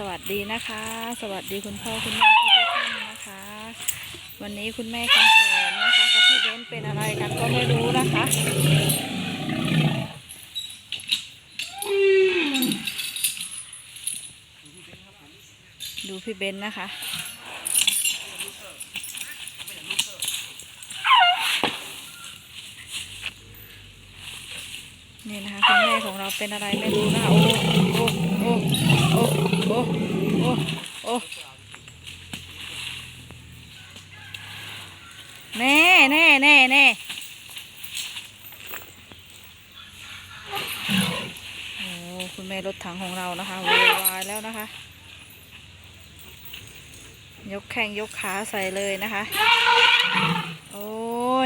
สวัสดีนะคะ สวัสดีคุณพ่อคุณแม่ทุกท่านนะคะ วันนี้คุณแม่คำแสนนะคะกับพี่เบ้นเป็นอะไรกันก็ไม่รู้นะคะดูพี่เบ้นนะคะนี่นะคะคุณแม่ของเราเป็นอะไรไม่รู้นะคะโอ้โอ้ อ้โอ้โอ้โอ้โอ้แน่แน่แน่แน่โอ้คุณแม่รถถังของเรานะคะวายแล้วนะคะ ยกแข้งยกขาใส่เลยนะคะ โอ้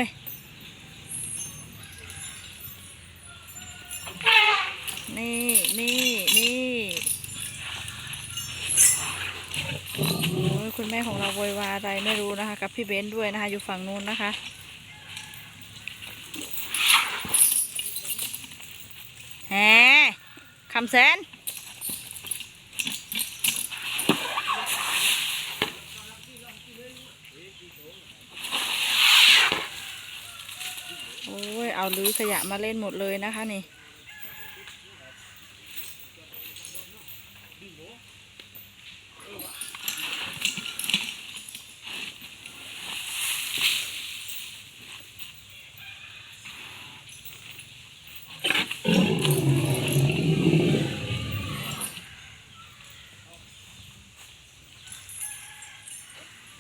ยนี่นี่ คุณแม่ของเราโวยวายอะไรไม่รู้นะคะ กับพี่เบนซ์ด้วยนะคะ อยู่ฝั่งนู้นนะคะ แหมคำแสนโอ้ย เอาลื้อขยะมาเล่นหมดเลยนะคะนี่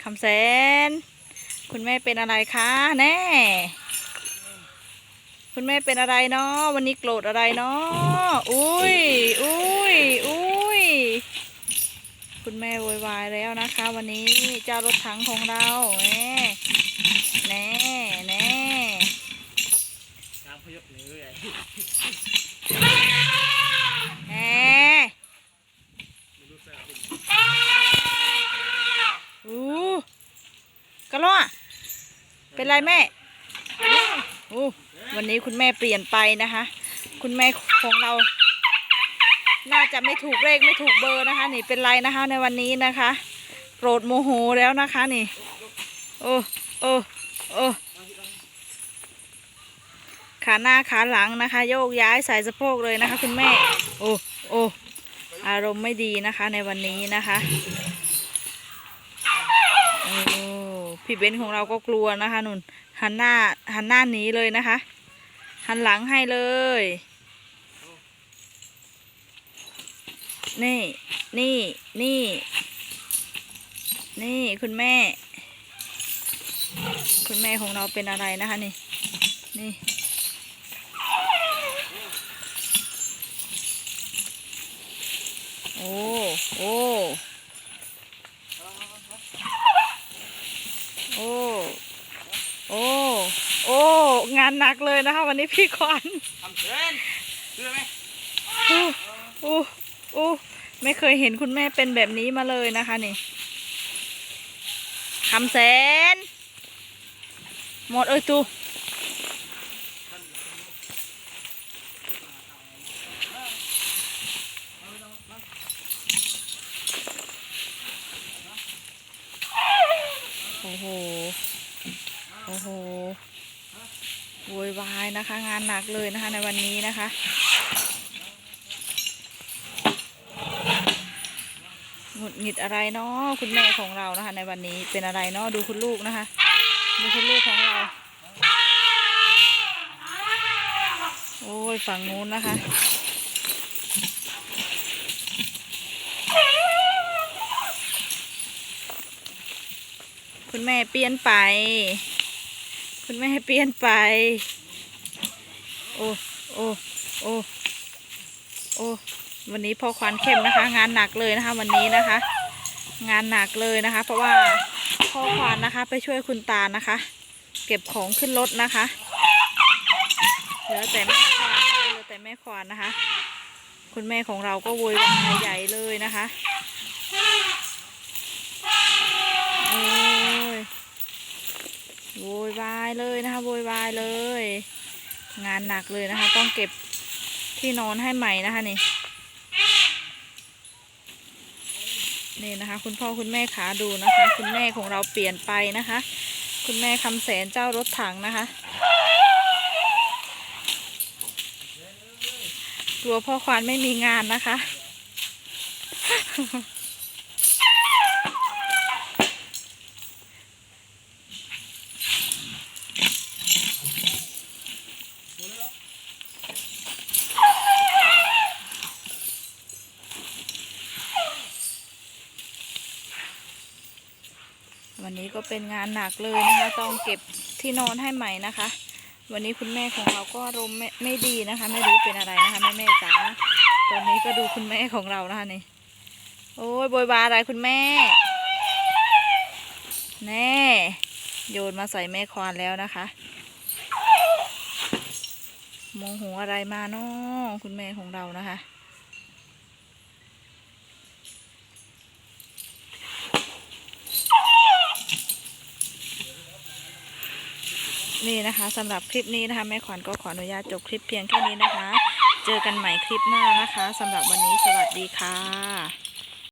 คำแสน คุณแม่เป็นอะไรคะ แน่ คุณแม่เป็นอะไรเนาะวันนี้โกรธอะไรเนาะอุ้ยอุ้ยอุ้ยคุณแม่โวยวายแล้วนะคะ วันนี้เจ้ารถถังของเราแน่แน่แน่ น้ำพยศเหนือไง แน่ ไม่รู้เสื้อเป็น อู้ กระล้อเป็นไรแม่อู้วันนี้คุณแม่เปลี่ยนไปนะคะ คุณแม่ของเรา น่าจะไม่ถูกเลขไม่ถูกเบอร์นะคะ นี่เป็นไรนะคะในวันนี้นะคะโกรธโมโหแล้วนะคะนี่ โอ้โอ้โอ้ขาหน้าขาหลังนะคะ โยกย้ายใส่สะโพกเลยนะคะ คุณแม่ โอ้โอ้อารมณ์ไม่ดีนะคะในวันนี้นะคะโอ้ พี่เบนซ์ของเราก็กลัวนะคะนุ่นหันหน้าหันหน้าหนีเลยนะคะ หันหลังให้เลย นี่นี่นี่ นี่คุณแม่ คุณแม่ของเราเป็นอะไรนะคะนี่ นี่ โอ้โอ้ โอ้โอ้โอ้งานหนักเลยนะคะ วันนี้พี่ควันทำเชิญเชื่อไหมอู้อู้อู้ไม่เคยเห็นคุณแม่เป็นแบบนี้มาเลยนะคะนี่คำแสนหมดเอ้ยตูโอ้โห โอ้โหโว ยวายนะคะ งานหนักเลยนะคะในวันนี้นะคะ หงุดหงิดอะไรเนาะคุณแม่ของเรานะคะ ในวันนี้เป็นอะไรเนาะดูคุณลูกนะคะ ดูคุณลูกของเราโอ้ยฝั่งนู้นนะคะคุณแม่เปลี่ยนไป คุณแม่เปลี่ยนไป อ้โอ้โอ้โอ้วันนี้พ่อควันเข้มนะคะ งานหนักเลยนะคะ วันนี้นะคะ งานหนักเลยนะคะ เพราะว่าพ่อควันนะคะ ไปช่วยคุณตานะคะ เก็บของขึ้นรถนะคะเหลือแต่แม่ควานเหลือแต่แม่ควานนะคะ คุณแม่ของเราก็โวยวายใหญ่เลยนะคะโอ้ยโวยวายเลยนะคะโวยวายเลย งานหนักเลยนะคะ ต้องเก็บที่นอนให้ใหม่นะคะนี่นี่นะคะ คุณพ่อคุณแม่ขาดูนะคะ คุณแม่ของเราเปลี่ยนไปนะคะ คุณแม่คำแสนเจ้ารถถังนะคะ กลัวพ่อควานไม่มีงานนะคะ วันนี้ก็เป็นงานหนักเลยนะคะ ต้องเก็บที่นอนให้ใหม่นะคะ วันนี้คุณแม่ของเราก็รมไม่ไม่ดีนะคะ ไม่รู้เป็นอะไรนะคะแม่แม่จ๋าตอนนี้ก็ดูคุณแม่ของเรานะคะนี่โอ้ยโบยบาอะไรคุณแม่แน่โยนมาใส่แม่ควานแล้วนะคะโมโหอะไรมาเนาะคุณแม่ของเรานะคะ นี่นะคะสำหรับคลิปนี้นะคะ แม่ขวัญก็ขออนุญาตจบคลิปเพียงแค่นี้นะคะ เจอกันใหม่คลิปหน้านะคะสำหรับวันนี้สวัสดีค่ะ